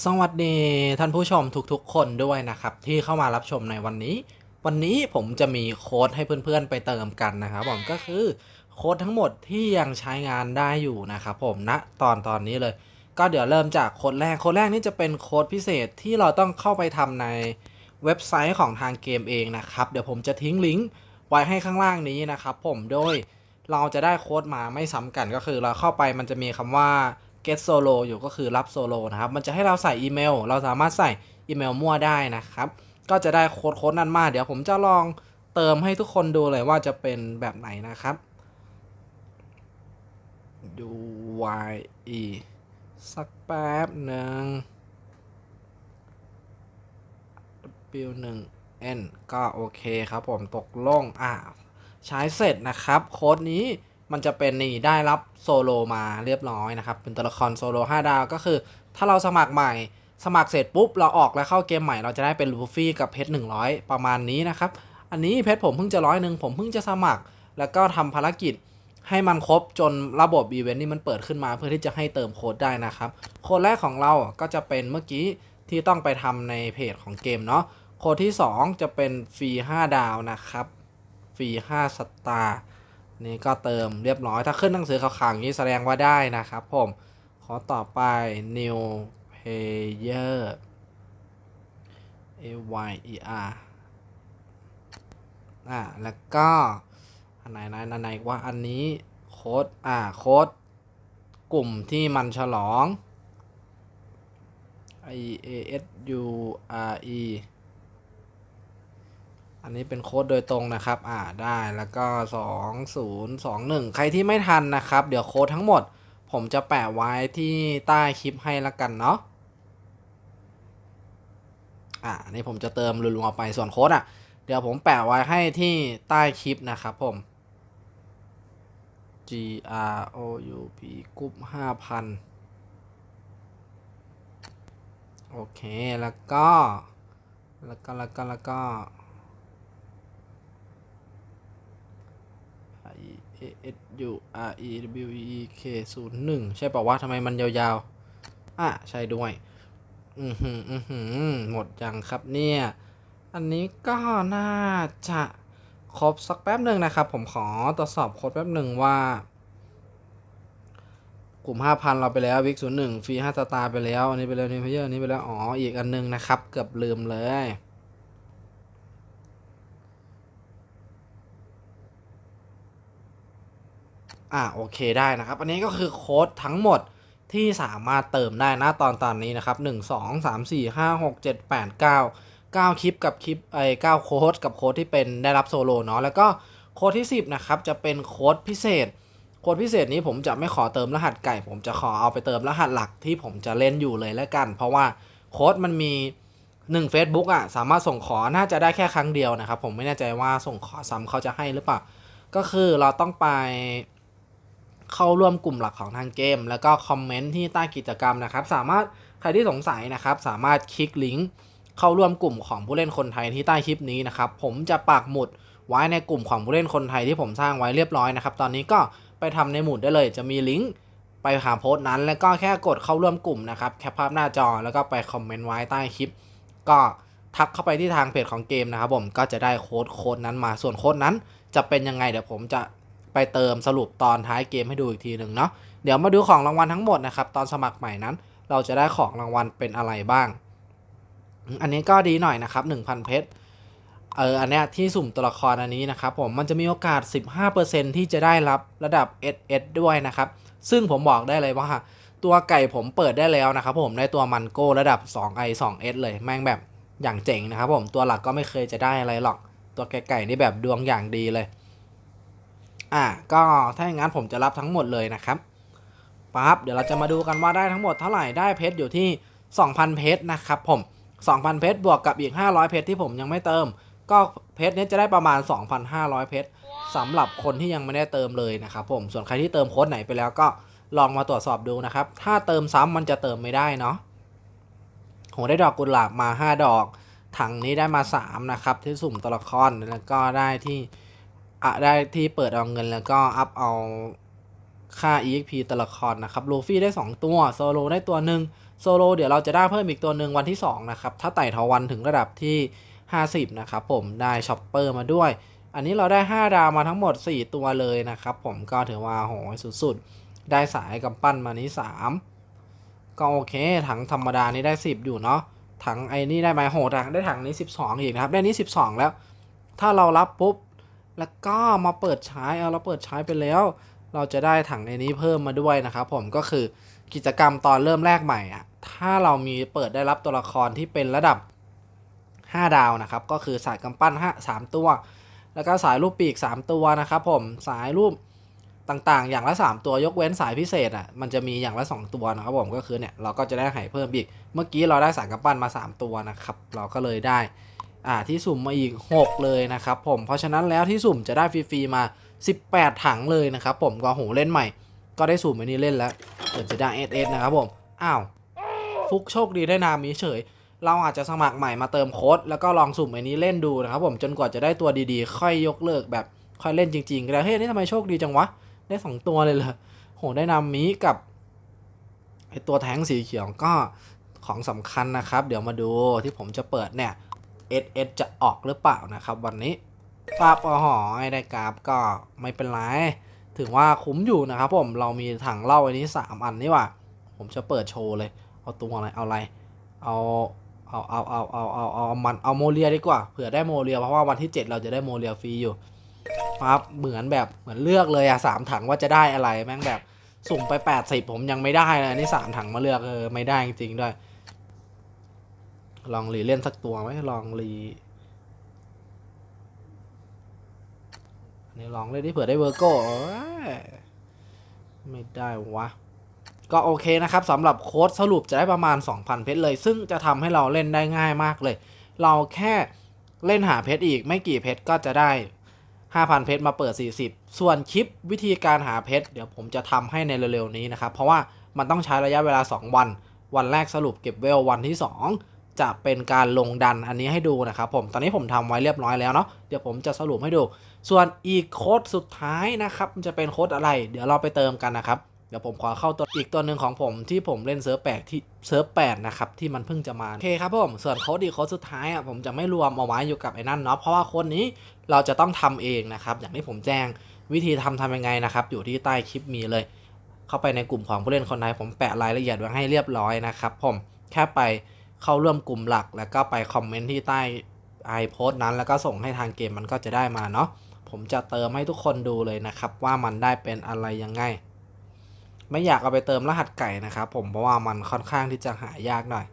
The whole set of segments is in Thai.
สวัสดีท่านผู้ชมทุกๆ คนด้วยนะครับ ที่เข้ามารับชมในวันนี้ วันนี้ผมจะมีโค้ดให้เพื่อนๆไปเติมกันนะครับผมก็คือโค้ดทั้งหมดที่ยังใช้งานได้อยู่นะครับผมณตอนตอนนี้เลย ก็เดี๋ยวเริ่มจากโค้ดแรกโค้ดแรกนี่จะเป็นโค้ดพิเศษที่เราต้องเข้าไปทำในเว็บไซต์ของทางเกมเองนะครับ เดี๋ยวผมจะทิ้งลิงก์ไว้ให้ข้างล่างนี้นะครับผมโดยเราจะได้โค้ดมาไม่ซ้ำกันก็คือเราเข้าไปมันจะมีคำว่า get solo อยู่ก็คือรับโซโลนะครับ มันจะให้เราใส่อีเมล เราสามารถใส่อีเมลมั่วได้นะครับ ก็จะได้โค้ดโค้ดนั้นมา เดี๋ยวผมจะลองเติมให้ทุกคนดูเลยว่าจะเป็นแบบไหนนะครับ ดู y e สักแป๊บหนึ่ง w 1 n ก็โอเคครับผมตกลงอ่าใช้เสร็จนะครับ โค้ดนี้ มันจะเป็นนี่ได้รับโซโลมาเรียบร้อยนะครับ เป็นตัวละครโซโล5ดาวก็คือ ถ้าเราสมัครใหม่สมัครเสร็จปุ๊บ เราออกแล้วเข้าเกมใหม่เราจะได้เป็นลูฟี่กับเพชร100 ประมาณนี้นะครับ อันนี้เพชรผมเพิ่งจะร้อยหนึ่งผมเพิ่งจะสมัคร แล้วก็ทำภารกิจให้มันครบจนระบบอีเวนต์นี่มันเปิดขึ้นมาเพื่อที่จะให้เติมโค้ดได้นะครับ โค้ดแรกของเราก็จะเป็นเมื่อกี้ที่ต้องไปทำในเพจของเกมเนาะโค้ดที่ 2 จะเป็นฟรี5ดาวนะครับฟรี5สตาร์ นี่ก็เติมเรียบร้อย ถ้าขึ้นหนังสือขาวๆอย่างนี้แสดงว่าได้นะครับผม ขอต่อไป new player a y e r อ่า แล้วก็ อันไหนไหนอันไหนว่าอันนี้โค้ด อ่า โค้ด กลุ่มที่มันฉลอง i a s u r e อันนี้เป็นโค้ดโดยตรงนะครับ อ่า ได้แล้วก็ 2 0 2 1 ใครที่ไม่ทันนะครับ เดี๋ยวโค้ดทั้งหมด ผมจะแปะไว้ที่ใต้คลิปให้ละกันเนาะ อ่านี่ผมจะเติมรัวๆไป ส่วนโค้ดอะ เดี๋ยวผมแปะไว้ให้ที่ใต้คลิปนะครับผม G R O U P กรุ๊ป5,000 โอเค แล้วก็ แล้วก็ แล้วก็ แล้วก็ I A S U R E W E K 0 1 ใช่ป่าวว่าทำไมมันยาวๆ อะ ใช่ด้วย อือหือ อือหือ หมดยังครับเนี่ย อันนี้ก็น่าจะครบสักแป๊บหนึ่งนะครับ ผมขอตรวจสอบโค้ดแป๊บหนึ่งว่า กลุ่ม 5,000 เราไปแล้ววิกศูนย์หนึ่งฟรี5สตาร์ไปแล้ว อันนี้ไปแล้วนี่เพเยอร์อันนี้ไปแล้ว อ๋อ อีกอันหนึงนะครับ เกือบลืมเลย อ่าโอเคได้นะครับ อันนี้ก็คือโค้ดทั้งหมดที่สามารถเติมได้นะตอนตอนนี้นะครับ 1 2 3 4 5 6 7 8 9 9 คลิปกับคลิปไอ้9โค้ดกับโค้ดที่เป็นได้รับโซโลเนาะแล้วก็โค้ดที่ 10 นะครับ จะเป็นโค้ดพิเศษ โค้ดพิเศษนี้ผมจะไม่ขอเติมรหัสไก่ ผมจะขอเอาไปเติมรหัสหลักที่ผมจะเล่นอยู่เลยแล้วกัน เพราะว่าโค้ดมันมี 1 Facebook อะสามารถส่งขอน่าจะได้แค่ครั้งเดียวนะครับ ผมไม่แน่ใจว่าส่งขอซ้ำเขาจะให้หรือเปล่าก็คือเราต้องไป เข้าร่วมกลุ่มหลักของทางเกม แล้วก็คอมเมนต์ที่ใต้กิจกรรมนะครับ สามารถใครที่สงสัยนะครับ สามารถคลิกลิงก์เข้าร่วมกลุ่มของผู้เล่นคนไทยที่ใต้คลิปนี้นะครับ ผมจะปักหมุดไว้ในกลุ่มของผู้เล่นคนไทยที่ผมสร้างไว้เรียบร้อยนะครับ ตอนนี้ก็ไปทำในหมุดได้เลย จะมีลิงก์ไปหาโพสต์นั้น แล้วก็แค่กดเข้าร่วมกลุ่มนะครับแคปภาพหน้าจอแล้วก็ไปคอมเมนต์ไว้ใต้คลิป ก็ทักเข้าไปที่ทางเพจของเกมนะครับผมก็จะได้โค้ดโค้ดนั้นมาส่วนโค้ดนั้น จะเป็นยังไงเดี๋ยวผมจะ ไปเติมสรุปตอนท้ายเกมให้ดูอีกทีหนึ่งเนาะเดี๋ยวมาดูของรางวัลทั้งหมดนะครับตอนสมัครใหม่นั้น เราจะได้ของรางวัลเป็นอะไรบ้าง อันนี้ก็ดีหน่อยนะครับ 1,000 เพชรเอออันเนี้ยที่สุ่มตัวละครอันนี้นะครับผมมันจะมีโอกาส 15%ที่จะได้รับระดับ SS ด้วยนะครับ ซึ่งผมบอกได้เลยว่า ตัวไก่ผมเปิดได้แล้วนะครับผมได้ตัวมันโก้ระดับ 2i 2s เลยแม่งแบบอย่างเจ๋งนะครับผมตัวหลักก็ไม่เคยจะได้อะไรหรอก ตัวไก่ๆนี่แบบดวงอย่างดีเลย อะก็ถ้าอย่างนั้นผมจะรับทั้งหมดเลยนะครับปั๊บเดี๋ยวเราจะมาดูกันว่าได้ทั้งหมดเท่าไหร่ได้เพชรอยู่ที่ 2,000 เพชรนะครับผม 2,000 เพชรบวกกับอีก 500 เพชรที่ผมยังไม่เติม ก็เพชรนี้จะได้ประมาณ 2,500 เพชรสำหรับคนที่ยังไม่ได้เติมเลยนะครับผมส่วนใครที่เติมโค้ดไหนไปแล้วก็ลองมาตรวจสอบดูนะครับ ถ้าเติมซ้ำมันจะเติมไม่ได้เนาะโหได้ดอกกุหลาบมา 5 ดอก ถังนี้ได้มา 3 นะครับ ที่สุ่มตัวละครแล้วก็ได้ที่ อะได้ที่เปิดเอาเงินแล้วก็อัพเอาค่า EXP ตัวละครนะครับลูฟี่ได้ 2 ตัวโซโลได้ตัวหนึ่งโซโลเดี๋ยวเราจะได้เพิ่มอีกตัวหนึ่งวันที่ 2 นะครับ ถ้าไต่ทวันถึงระดับที่ 50 นะครับผมได้ช็อปเปอร์มาด้วย อันนี้เราได้ 5 ดาวมาทั้งหมด 4 ตัวเลยนะครับผมก็ถือว่าโหยสุดๆ ได้สายกำปั้นมานี้ 3 ก็โอเค ถังธรรมดานี่ได้ 10 อยู่เนาะถังไอ้นี่ได้ไหมโหถังได้ถังนี้ 12 อีกนะครับ ได้นี้ 12 แล้ว ถ้าเรารับปุ๊บ แล้วก็มาเปิดใช้เอาเราเปิดใช้ไปแล้ว เราจะได้ถังในนี้เพิ่มมาด้วยนะครับผมก็คือกิจกรรมตอนเริ่มแรกใหม่อะถ้าเรามีเปิดได้รับตัวละครที่เป็นระดับ 5 ดาวนะครับ ก็คือสายกำปั้น5 3ตัว แล้วก็สายรูปปีก 3 ตัวนะครับผมสายรูปต่างๆ อย่างละ 3 ตัวยกเว้นสายพิเศษอะมันจะมีอย่างละ 2 ตัวนะครับผมก็คือเนี่ยเราก็จะได้ไหเพิ่มอีก เมื่อกี้เราได้สายกำปั้นมา 3 ตัวนะครับ เราก็เลยได้ อ่าที่สุ่มมาอีก 6 เลยนะครับผมเพราะฉะนั้นแล้วที่สุ่มจะได้ฟรีๆมา 18 ถังเลยนะครับผมก็โหเล่นใหม่ ก็ได้สุ่มอันนี้เล่นแล้วเดี๋ยวจะได้เอสเอสนะครับผมอ้าวฟุกโชคดีได้นามีเฉย เราอาจจะสมัครใหม่มาเติมโค้ดแล้วก็ลองสุ่มอันนี้เล่นดูนะครับผมจนกว่าจะได้ตัวดีๆ ค่อยยกเลิกแบบค่อยเล่นจริงๆก็ได้เฮ้ยนี่ทำไมโชคดีจังวะได้สองตัวเลยเหรอโหได้นามีกับไอตัวแท้งสีเขียวก็ของสำคัญนะครับ เดี๋ยวมาดูที่ผมจะเปิดเนี่ย S S จะออกหรือเปล่านะครับ วันนี้ปาปอหอไอ้ได้กราฟก็ไม่เป็นไร ถึงว่าคุ้มอยู่นะครับผม เรามีถังเหล้าอันนี้ 3 อันนี่ว่า ผมจะเปิดโชว์เลย เอาตัวอะไร เอาอะไร เอาเอาเอาเอาเอาเอาเอามันเอาโมเลียดีกว่า เผื่อได้โมเลียเพราะว่าวันที่ 7 เราจะได้โมเลียฟรีอยู่ปั๊บเหมือนแบบเหมือนเลือกเลยอะสามถังว่าจะได้อะไรแม่งแบบสุ่มไป 80 ผมยังไม่ได้เลยอันนี่สามถังมาเลือกเออไม่ได้จริงๆด้วย ลองรีเล่นสักตัวไหมลองรีนี่ลองเล่นที่เผื่อได้เวอร์โก้ไม่ได้วะ ก็โอเคนะครับสำหรับโค้ดสรุปจะได้ประมาณ 2,000 เพชรเลย ซึ่งจะทำให้เราเล่นได้ง่ายมากเลย เราแค่เล่นหาเพชรอีกไม่กี่เพชรก็จะได้ 5,000 เพชรมาเปิด 40 ส่วนคลิปวิธีการหาเพชรเดี๋ยวผมจะทำให้ในเร็วๆนี้นะครับ เพราะว่ามันต้องใช้ระยะเวลา 2 วัน วันแรกสรุปเก็บเวลวันที่ 2 จะเป็นการลงดันอันนี้ให้ดูนะครับผมตอนนี้ผมทำไว้เรียบร้อยแล้วเนาะเดี๋ยวผมจะสรุปให้ดู ส่วนอีกโค้ดสุดท้ายนะครับมันจะเป็นโค้ดอะไร เดี๋ยวเราไปเติมกันนะครับเดี๋ยวผมขอเข้าตัวอีกตัวหนึ่งของผมที่ผมเล่นเซิร์ฟแปดที่เซิร์ฟแปดนะครับที่มันเพิ่งจะมาโอเคครับผมส่วนโค้ดอีกโค้ดสุดท้ายอะผมจะไม่รวมเอาไว้อยู่กับไอ้นั่นเนาะเพราะว่าโค้ดนี้เราจะต้องทำเองนะครับอย่างที่ผมแจ้งวิธีทำทำยังไงนะครับอยู่ที่ใต้คลิปมีเลย เข้าไปในกลุ่มของผู้เล่นคนไทยผมแปะรายละเอียดไว้ให้เรียบร้อยนะครับผมแค่ไป เข้าร่วมกลุ่มหลัก แล้วก็ไปคอมเมนต์ที่ใต้ไอโพสต์นั้นแล้วก็ส่งให้ทางเกมมันก็จะได้มาเนาะผมจะเติมให้ทุกคนดูเลยนะครับ ว่ามันได้เป็นอะไรยังไง ไม่อยากเอาไปเติมรหัสไก่นะครับ ผมเพราะว่ามันค่อนข้างที่จะหายากหน่อย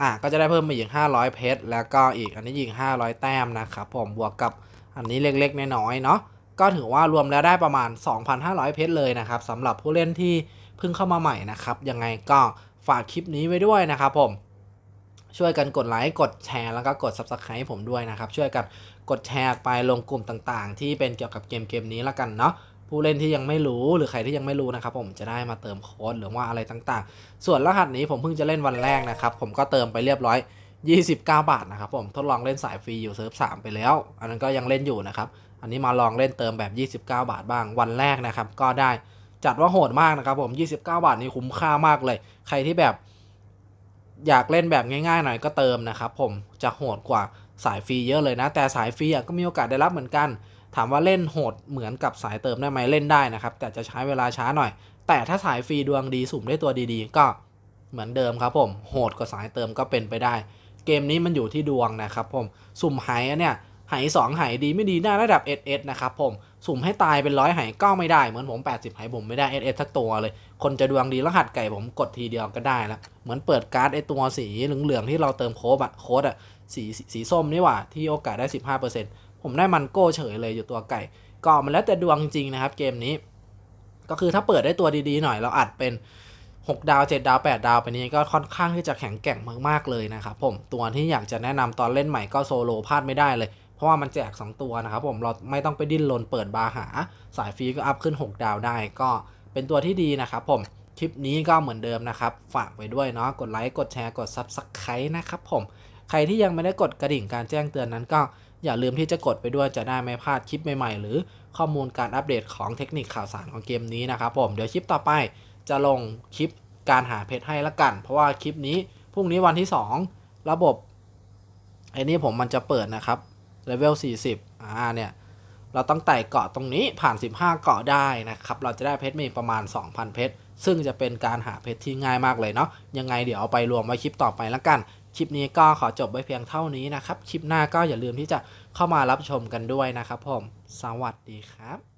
อะก็จะได้เพิ่มมาอีก 500 เพชรแล้วก็อีกอันนี้ยิง500 แต้มนะครับผมบวกกับอันนี้เล็กๆน้อยๆเนาะก็ถือว่ารวมแล้วได้ประมาณ 2,500 เพชรเลยนะครับสำหรับผู้เล่นที่เพิ่งเข้ามาใหม่นะครับยังไงก็ ฝากคลิปนี้ไว้ด้วยนะครับผมช่วยกันกดไลค์กดแชร์แล้วก็กด subscribe ให้ผมด้วยนะครับ ช่วยกันกดแชร์ไปลงกลุ่มต่างๆ ที่เป็นเกี่ยวกับเกมเกมนี้แล้วกันเนาะผู้เล่นที่ยังไม่รู้หรือใครที่ยังไม่รู้นะครับ ผมจะได้มาเติมโค้ดหรือว่าอะไรต่างๆ ส่วนรหัสนี้ผมเพิ่งจะเล่นวันแรกนะครับ ผมก็เติมไปเรียบร้อย 29 บาทนะครับผมทดลองเล่นสายฟรีอยู่เซิร์ฟ3ไปแล้ว อันนั้นก็ยังเล่นอยู่นะครับอันนี้มาลองเล่นเติมแบบ 29 บาทบ้างวันแรกนะครับก็ได้ จัดว่าโหดมากนะครับผม 29 บาทนี่คุ้มค่ามากเลย ใครที่แบบ อยากเล่นแบบง่ายๆหน่อยก็เติมนะครับผมจะโหดกว่าสายฟรีเยอะเลยนะ แต่สายฟรีก็มีโอกาสได้รับเหมือนกัน ถามว่าเล่นโหดเหมือนกับสายเติมได้ไหมเล่นได้นะครับ แต่จะใช้เวลาช้าหน่อย แต่ถ้าสายฟรีดวงดีสุ่มได้ตัวดีๆ ก็เหมือนเดิมครับผม โหดกว่าสายเติมก็เป็นไปได้ เกมนี้มันอยู่ที่ดวงนะครับผม สุ่มไหอันเนี่ย ไหสองไหดีไม่ดีได้ระดับ SS นะครับผม สุ่มให้ตายเป็นร้อยไหก็ไม่ได้เหมือนผม 80ไหผมไม่ได้ SS สักตัวเลย คนจะดวงดีรหัสไก่ผมกดทีเดียวก็ได้แล้วเหมือนเปิดการ์ดไอตัวสีเหลืองๆที่เราเติมโค้ดอะโค้ดอะสีสีส้มนี่หว่าที่โอกาสได้ 15%ผมได้มันโก้เฉยเลยอยู่ตัวไก่ก็มันแล้วแต่ดวงจริงนะครับเกมนี้ ก็คือถ้าเปิดได้ตัวดีๆหน่อยเราอัดเป็น6ดาว7ดาว8ดาวไปนี้ก็ค่อนข้างที่จะแข็งแกร่งมากๆเลยนะครับผมตัวที่อยากจะแนะนำตอนเล่นใหม่ก็โซโลพลาดไม่ได้เลย เพราะว่ามันแจก 2 ตัวนะครับผมเราไม่ต้องไปดิ้นรนเปิดบาร์หา สายฟรีก็อัพขึ้น 6 ดาวได้ก็เป็นตัวที่ดีนะครับผมคลิปนี้ก็เหมือนเดิมนะครับ ฝากไว้ด้วยเนาะกดไลค์กดแชร์กด Subscribe นะครับผมใครที่ยังไม่ได้กดกระดิ่งการแจ้งเตือนนั้นก็อย่าลืมที่จะกดไปด้วยจะได้ไม่พลาดคลิปใหม่ๆ หรือข้อมูลการอัปเดตของเทคนิคข่าวสารของเกมนี้นะครับผมเดี๋ยวคลิปต่อไปจะลงคลิปการหาเพชรให้ละกัน เพราะว่าคลิปนี้พรุ่งนี้วันที่ 2 ระบบไอ้นี่ผมมันจะเปิดนะครับ เลเวล40อ่าเนี่ยเราต้องไต่เกาะตรงนี้ผ่าน 15 เกาะได้นะครับ เราจะได้เพชรมีประมาณ 2,000 เพชร ซึ่งจะเป็นการหาเพชรที่ง่ายมากเลยเนาะ ยังไงเดี๋ยวเอาไปรวมไว้คลิปต่อไปแล้วกัน คลิปนี้ก็ขอจบไว้เพียงเท่านี้นะครับ คลิปหน้าก็อย่าลืมที่จะเข้ามารับชมกันด้วยนะครับผม สวัสดีครับ